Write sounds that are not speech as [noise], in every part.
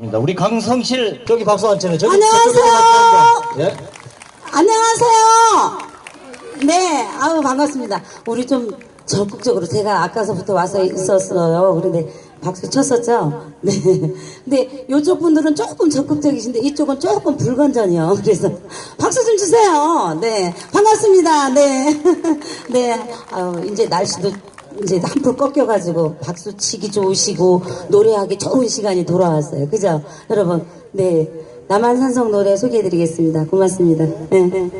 우리 강성실 저기 박수 한 차례 저기 안녕하세요. 예. 안녕하세요. 네, 아우 반갑습니다. 우리 좀 적극적으로 제가 아까서부터 와서 있었어요. 그런데 박수 쳤었죠. [laughs] 네. 근데 이쪽 분들은 조금 적극적이신데 이쪽은 조금 불건전이요. [laughs] 그래서 박수 좀 주세요. 네, 반갑습니다. 네, [laughs] 네. 아우 이제 날씨도 이제 한풀 꺾여가지고 박수 치기 좋으시고 노래하기 좋은 시간이 돌아왔어요. 그죠? 여러분, 네. 남한산성 노래 소개해드리겠습니다. 고맙습니다. 네.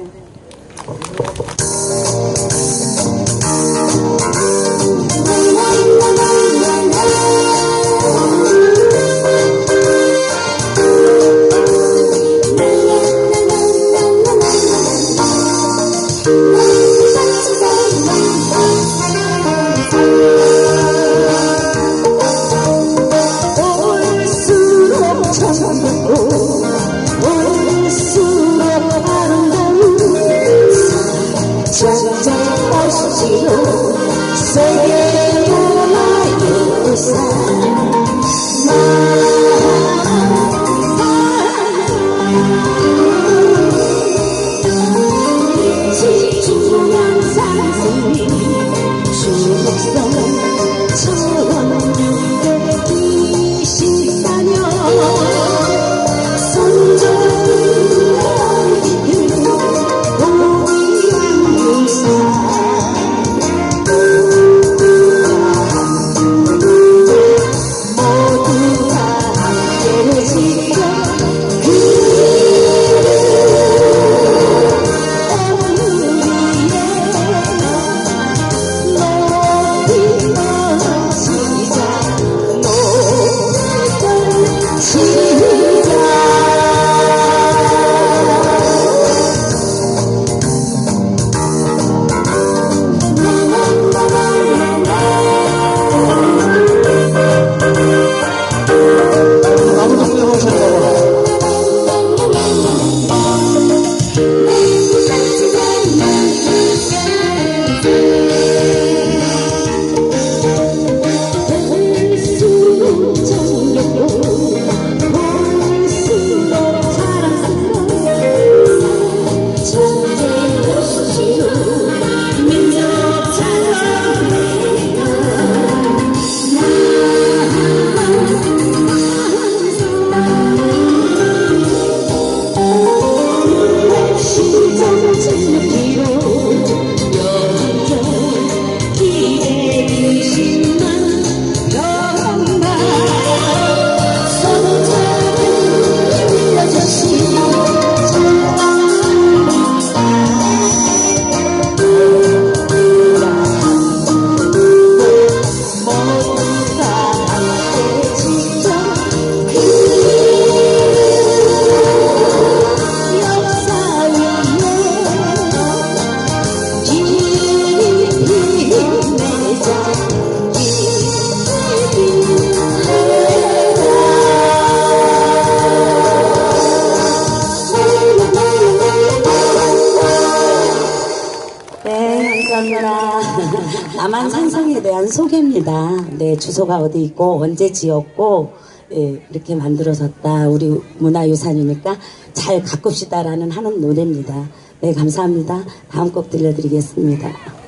감사합니다. 남한 산성에 대한 소개입니다. 네, 주소가 어디 있고 언제 지었고 예, 이렇게 만들어졌다. 우리 문화유산이니까 잘 가꿉시다라는 하는 노래입니다. 네, 감사합니다. 다음 곡 들려드리겠습니다.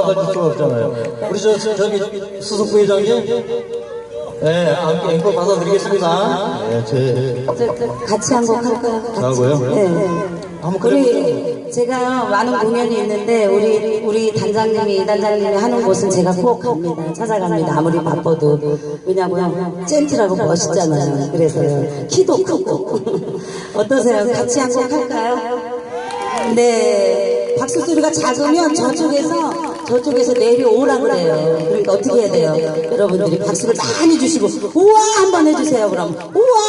안 받아줄 수가 없잖아요. 우리 저, 저 저기 수석 부회장님, 네, 아, 앵콜 받아드리겠습니다. 네, 제 저, 저, 같이 한 곡 할까요? 같이. 저하고요? 네, 네. 한번. 우리 제가 많은 공연이 있는데 우리 우리 단장님이 이 단장님이 하는 곳은 제가 꼭 갑니다. 찾아갑니다. 아무리 바빠도 왜냐면 젠틀하고 멋있잖아요. 그래서요. 키도 크고 [laughs] 어떠세요? 같이 한 곡 할까요? 네. 박수 소리가 작으면 저쪽에서 저쪽에서 내려오라 그래요. 그러니까 어떻게 해야 돼요? 여러분들이 박수를 많이 주시고 우와 한번 해주세요. 그럼 우와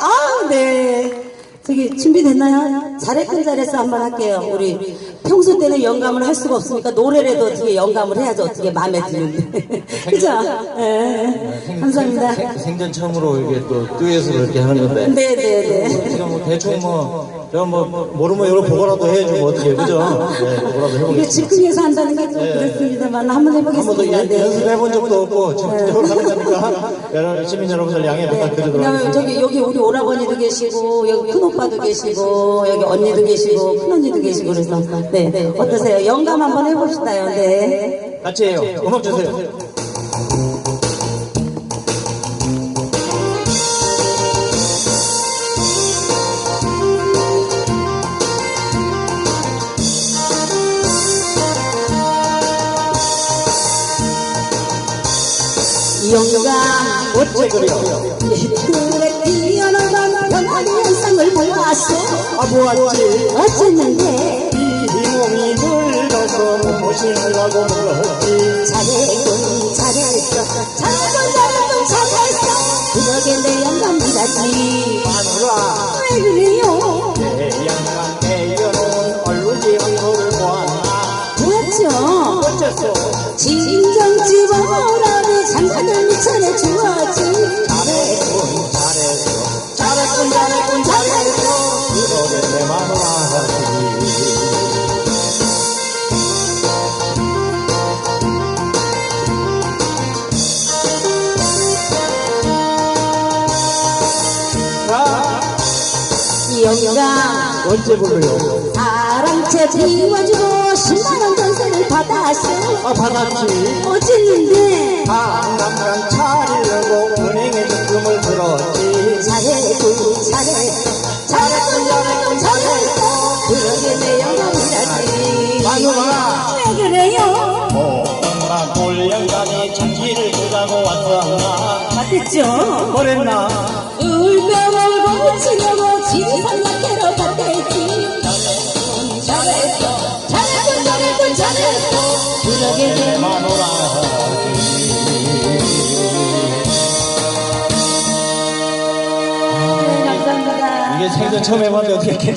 아 네. 저기 준비됐나요? 잘했군 잘했어 한번 할게요. 우리 평소 때는 영감을 할 수가 없으니까 노래라도 어떻게 영감을 해야지 어떻게 마음에 드는데 [laughs] 그죠? 네. 감사합니다. 생, 생전 처음으로 이게 또 듀엣으로 이렇게 하는 건데. 네네네. 우리가 뭐 대충 뭐, 제가 뭐, 모르면 여러 보고라도 해주고 어떻게, 그죠? 네, 보고라도 이게 해보겠습니다. 즉흥에서 한다는 게 좀 그렇습니다만 한번 한 번도 해보겠습니다. 네. 연습해본 적도 없고, 적극적으로 하는 거니까, 여러분, 시민 여러분들 양해 부탁드리도록 왜냐면 하겠습니다. 저기 여기 우리 오라버니도 계시고 여기 큰 오빠도 계시고 여기 언니도 계시고 큰 언니도 계시고 그래서 네, 네. 어떠세요? 영감 한번 해봅시다요. 네. 같이 해요. 음악 주세요. 영감 그래요? 그래 뛰어나던 변화의 현상을 보았어 아, 뭐하지? 어쨌는데 이 몸이 늙어서 모시느라고 불렀지. 잘했군 잘했어 잘했군 잘했군 잘했어 그러게 내 영감이라지 마누라, 왜 그래요? 내 양반 내려놓은 얼룩이 얼굴을 보았나? 뭐였죠? 어째서? 진정 집어오라고 장난을 미천에 주었지 잘했군, 잘했어. 잘했군, 잘했군, 잘했어. 그러게 내 마누라. 자, 영감 언제 불러요? 사랑채 비워주고 10만원 전 받았어 아, 받았지. 어쨌는데 당당당 차리려고 은행에 적금을 들었지. 잘했군 잘했어 잘했군 잘했군 잘했어 그러게 내 영감이라지 마누라. 왜 그래요? 엄마 돌영감이 장기를 보자고 왔었나? 맞겠죠? 그랬나? 울며 울고 치려고 지리산 낙해로 갔댔 생전 처음 해봤는데 어떻게 괜찮아?